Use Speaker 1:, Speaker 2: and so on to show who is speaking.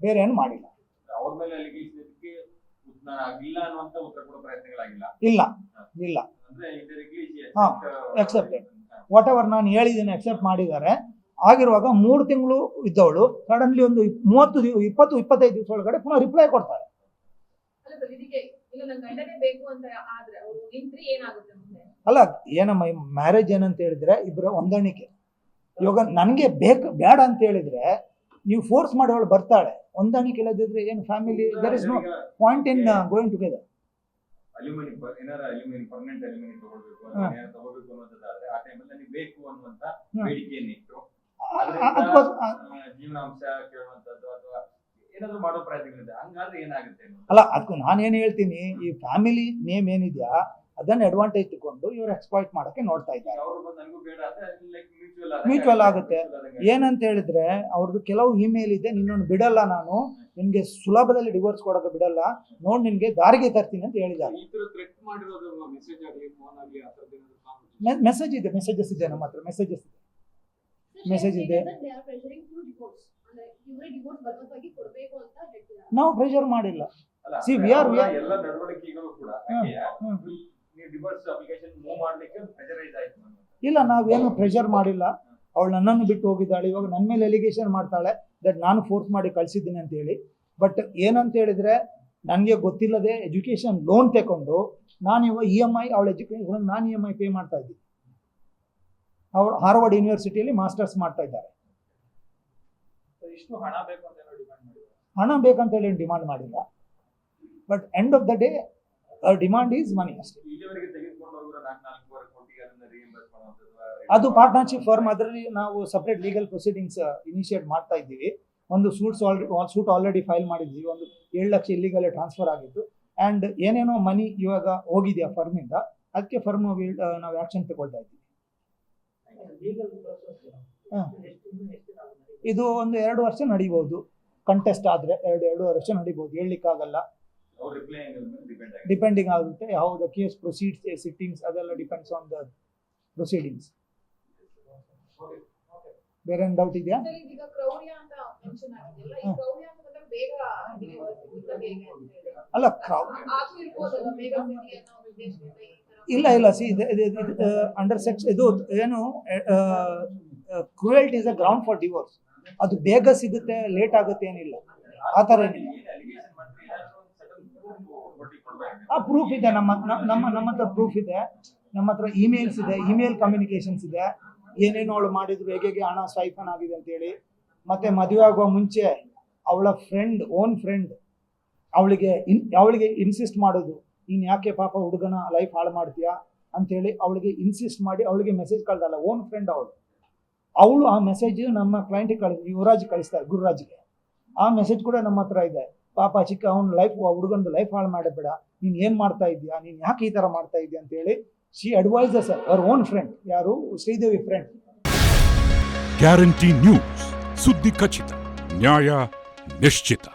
Speaker 1: ಬೇರೆ ಏನು ಮಾಡಿಲ್ಲ.
Speaker 2: ಅವ್ರ ಮೇಲೆ ಅಲಿಗೇಷನ್ ಇದಕ್ಕೆ ಉತ್ತರ ಆಗಿಲ್ಲ ಅನ್ನುವಂತ ಉತ್ತರ ಕೊಡೋ ಪ್ರಯತ್ನಗಳಾಗಿಲ್ಲ?
Speaker 1: ಇಲ್ಲ ಇಲ್ಲ.
Speaker 2: accept-
Speaker 1: ವಾಟ್ ಎವರ್ ನಾನು ಹೇಳಿದ್ದೀನಿ ಎಕ್ಸೆಪ್ಟ್ ಮಾಡಿದ್ದಾರೆ. ಆಗಿರುವಾಗ ಮೂರು ತಿಂಗಳು ಇದ್ದವಳು ಸಡನ್ಲಿ ಒಂದು ಮೂವತ್ತು ಇಪ್ಪತ್ತು ಇಪ್ಪತ್ತೈದು ದಿವಸ ಒಳಗಡೆ ಪುನಃ ರಿಪ್ಲೈ ಕೊಡ್ತಾರೆ.
Speaker 3: ಅಲ್ಲ
Speaker 1: ಏನಮ್ಮ ಮ್ಯಾರೇಜ್ ಏನಂತ ಹೇಳಿದ್ರೆ ಇಬ್ಬರ ಹೊಂದಾಣಿಕೆ ಇವಾಗ ನನಗೆ ಬೇಕು ಬೇಡ ಅಂತ ಹೇಳಿದ್ರೆ ನೀವು ಫೋರ್ಸ್ ಮಾಡೋಳು ಬರ್ತಾಳೆ. ಹೊಂದಾಣಿಕೆ ಇಲ್ಲದಿದ್ರೆ ಏನು family there is no point in going together
Speaker 2: aluminium ಏನಾರ ಅಲ್ಯೂಮಿನಿ ಪರ್ಮನೆಂಟ್ ಅಲ್ಯೂಮಿನಿ ತಗೊಳ್ಬೇಕು ಏನಾರ ತಗೋಬೇಕು ಅನ್ನೋದಾದ್ರೆ ಆ ಟೈಮಲ್ಲಿ ನನಗೆ ಬೇಕು ಅನ್ನುವಂತ. ಬೇಡಿಕೆಯನ್ನು ಇಟ್ಟು. ಜೀವನಾಂಶ ಕೇಳುವಂತದ್ದು ಅಥವಾ ಏನಾದ್ರು ಮಾಡೋ ಪ್ರಯತ್ನಗಳಿದೆ ಹಂಗಾದ್ರೆ ಏನಾಗುತ್ತೆ.
Speaker 1: ಅಲ್ಲ ಅದಕ್ಕೂ ನಾನೇನು ಹೇಳ್ತೀನಿ ಈ ಫ್ಯಾಮಿಲಿ ನೇಮ್ ಏನಿದೆಯಾ ಅದನ್ನ ಅಡ್ವಾಂಟೇಜ್ ತಗೊಂಡು ಇವ್ರು ಎಕ್ಸ್ಪ್ಲಾಯ್ಟ್ ಮಾಡಕ್ಕೆ ನೋಡ್ತಾ ಇದ್ದಾರೆ.
Speaker 2: ಅವ್ರು ಬಂದು ಬೇಡ ಅಂದ್ರೆ ಲೈಕ್ ಮ್ಯೂಚುವಲ್
Speaker 1: ಆಗುತ್ತೆ. ಏನಂತ ಹೇಳಿದ್ರೆ ಅವ್ರದ್ದು ಕೆಲವು ಇಮೇಲ್ ಇದೆ ನಿನ್ನನ್ನು ಬಿಡಲ್ಲ ನಾನು ನಿನ್ಗೆ ಸುಲಭದಲ್ಲಿ ಡಿವೋರ್ಸ್ ಕೊಡೋಕೆ ಬಿಡಲ್ಲ ನೋಡಿ ನಿನ್ಗೆ ದಾರಿಗೆ ತರ್ತೀನಿ ಅಂತ ಹೇಳಿದ್ದಾರೆ.
Speaker 4: ಈ ತರ ಥ್ರೆಟ್ ಮಾಡಿರೋದು ಮೆಸೇಜ್ ಆಗಲಿ ಫೋನ್ ಆಗಲಿ ಆ ಥರದ್ದು ಏನಾದ್ರು ಕಾಣುತ್ತೆ
Speaker 1: ಮೆಸೇಜ್ ಇದೆ ಮೆಸೇಜಸ್ ಇದೆ ನಮ್ಮ ಹತ್ರ ಮೆಸೇಜಸ್ ಇದೆ. ಮೆಸೇಜ್ ಇದೆ. ನಾವು ಪ್ರೆಷರ್ ಮಾಡಿಲ್ಲ. ಸಿ
Speaker 2: ವಿ
Speaker 1: ಆರ್
Speaker 2: ಎಲ್ಲ ನಡವಳಿಕೆಗಳು ಕೂಡ
Speaker 1: ಇಲ್ಲ ನಾವೇನು ಪ್ರೆಷರ್ ಮಾಡಿಲ್ಲ. ಅವಳು ನನ್ನನ್ನು ಬಿಟ್ಟು ಹೋಗಿದ್ದಾಳೆ. ಇವಾಗ ನನ್ನ ಮೇಲೆ ಎಲಿಗೇಷನ್ ಮಾಡ್ತಾಳೆ ದಟ್ ನಾನು ಫೋರ್ಸ್ ಮಾಡಿ ಕಳಿಸಿದ್ದೀನಿ ಅಂತ ಹೇಳಿ. ಬಟ್ ಏನಂತ ಹೇಳಿದ್ರೆ ನನಗೆ ಗೊತ್ತಿಲ್ಲದೆ ಎಜುಕೇಷನ್ ಲೋನ್ ತಗೊಂಡು ನಾನು ಇವಾಗ ಇ ಎಂ ಐ ಅವಳ ಎಜುಕೇಷನ್ ನಾನು ಇ ಎಂ ಐ ಪೇ ಮಾಡ್ತಾ ಇದ್ದೀನಿ. ಅವರು ಹಾರ್ವರ್ಡ್ ಯೂನಿವರ್ಸಿಟಿಯಲ್ಲಿ ಮಾಸ್ಟರ್ಸ್ ಮಾಡ್ತಾ ಇದ್ದಾರೆ.
Speaker 4: ಹಣ
Speaker 1: ಬೇಕಂತ ಹೇಳಿ ಡಿಮಾಂಡ್ ಮಾಡಿಲ್ಲ. But end of the day demand is money ಅಷ್ಟೇ. ಅದು ಪಾರ್ಟ್ನರ್ಶಿಪ್ ಫರ್ಮ್ ಅದರಲ್ಲಿ ನಾವು ಸಪ್ರೇಟ್ ಲೀಗಲ್ ಪ್ರೊಸೀಡಿಂಗ್ಸ್ ಇನಿಷಿಯೇಟ್ ಮಾಡ್ತಾ ಇದ್ದೀವಿ. ಒಂದು suits already suit already file ಮಾಡಿದ್ವಿ. ಒಂದು ಏಳು ಲಕ್ಷ ಇಲ್ಲಿಗಲ್ಲೇ ಟ್ರಾನ್ಸ್ಫರ್ ಆಗಿತ್ತು. ಆ್ಯಂಡ್ ಏನೇನೋ ಮನಿ ಇವಾಗ ಹೋಗಿದೆಯಾ ಫರ್ಮಿಂದ ಅದಕ್ಕೆ ಫರ್ಮ್ ನಾವು ಆ್ಯಕ್ಷನ್ ತಗೊಳ್ತಾ ಇದ್ದೀವಿ. ಇದು ಒಂದು ಎರಡು ವರ್ಷ ನಡಿಬೋದು. ಕಂಟೆಸ್ಟ್ ಆದರೆ ಎರಡು ಎರಡೂವರೆ ವರ್ಷ ನಡಿಬೋದು. ಹೇಳಲಿಕ್ಕಾಗಲ್ಲ. ಡಿಪೆಂಡಿಂಗ್ ಆಗುತ್ತೆ how the case proceeds sittings ಅದೆಲ್ಲ ಡಿಪೆಂಡ್ಸ್ ಆನ್ ದ ಪ್ರೊಸೀಡಿಂಗ್ಸ್ ಬೇರೆ ಏನು ಡೌಟ್ ಇದೆಯಾ? ಅಲ್ಲ ಇಲ್ಲ ಇಲ್ಲ ಸಿ ಅಂಡರ್ ಸೆಕ್ಸ್ ಇದು ಏನು cruelty is a ground for divorce ಅದು ಬೇಗ ಸಿಗುತ್ತೆ ಲೇಟ್ ಆಗುತ್ತೆ ಏನಿಲ್ಲ. ಆ ಥರ ಏನಿಲ್ಲ. ಆ ಪ್ರೂಫ್ ಇದೆ, ನಮ್ಮ ನಮ್ಮ ನಮ್ಮ ಹತ್ರ ಪ್ರೂಫ್ ಇದೆ. ನಮ್ಮ ಹತ್ರ ಇಮೇಲ್ಸ್ ಇದೆ ಇಮೇಲ್ ಕಮ್ಯುನಿಕೇಶನ್ಸ್ ಇದೆ. ಏನೇನು ಅವಳು ಮಾಡಿದ್ರು ಹೇಗೆ ಹೇಗೆ ಹಣ ಸ್ವೈಫನ್ ಆಗಿದೆ ಅಂತೇಳಿ. ಮತ್ತೆ ಮದುವೆ ಆಗುವ ಮುಂಚೆ ಅವಳ ಫ್ರೆಂಡ್ ಓನ್ ಫ್ರೆಂಡ್ ಅವಳಿಗೆ ಇನ್ ಅವಳಿಗೆ ಇನ್ಸಿಸ್ಟ್ ಮಾಡೋದು, ನೀನು ಯಾಕೆ ಪಾಪ ಹುಡುಗನ ಲೈಫ್ ಹಾಳು ಮಾಡ್ತೀಯಾ? ಅಂತೇಳಿ ಅವಳಿಗೆ ಇನ್ಸಿಸ್ಟ್ ಮಾಡಿ ಅವಳಿಗೆ ಮೆಸೇಜ್ ಕಳ್ದಲ್ಲ ಓನ್ ಫ್ರೆಂಡ್ ಅವಳು. ಅವಳು ಆ ಮೆಸೇಜ್ ನಮ್ಮ ಕ್ಲೈಂಟಿಗೆ ಕಳಿಸ್, ಯುವರಾಜ್ ಕಳಿಸ್ತಾರೆ ಗುರುರಾಜ್ಗೆ. ಆ ಮೆಸೇಜ್ ಕೂಡ ನಮ್ಮ ಹತ್ರ ಇದೆ. ಪಾಪ ಚಿಕ್ಕ, ಅವನ ಲೈಫ್ ಹುಡುಗನದು ಲೈಫ್ ಹಾಳು ಮಾಡಬೇಡ ನೀನು ಏನು ಮಾಡ್ತಾ ಇದೀಯಾ ನೀನು ಯಾಕೆ ಈ ಥರ ಮಾಡ್ತಾ ಇದೆಯಾ ಅಂತೇಳಿ ಶಿ ಸರ್ ಅವರ್ ಓನ್ ಫ್ರೆಂಡ್ ಯಾರು? ಶ್ರೀದೇವಿ ಫ್ರೆಂಡ್
Speaker 5: ಗ್ಯಾರಂಟಿ ನ್ಯೂಸ್ ಸುದ್ದಿ ಖಚಿತ ನ್ಯಾಯ ನಿಶ್ಚಿತ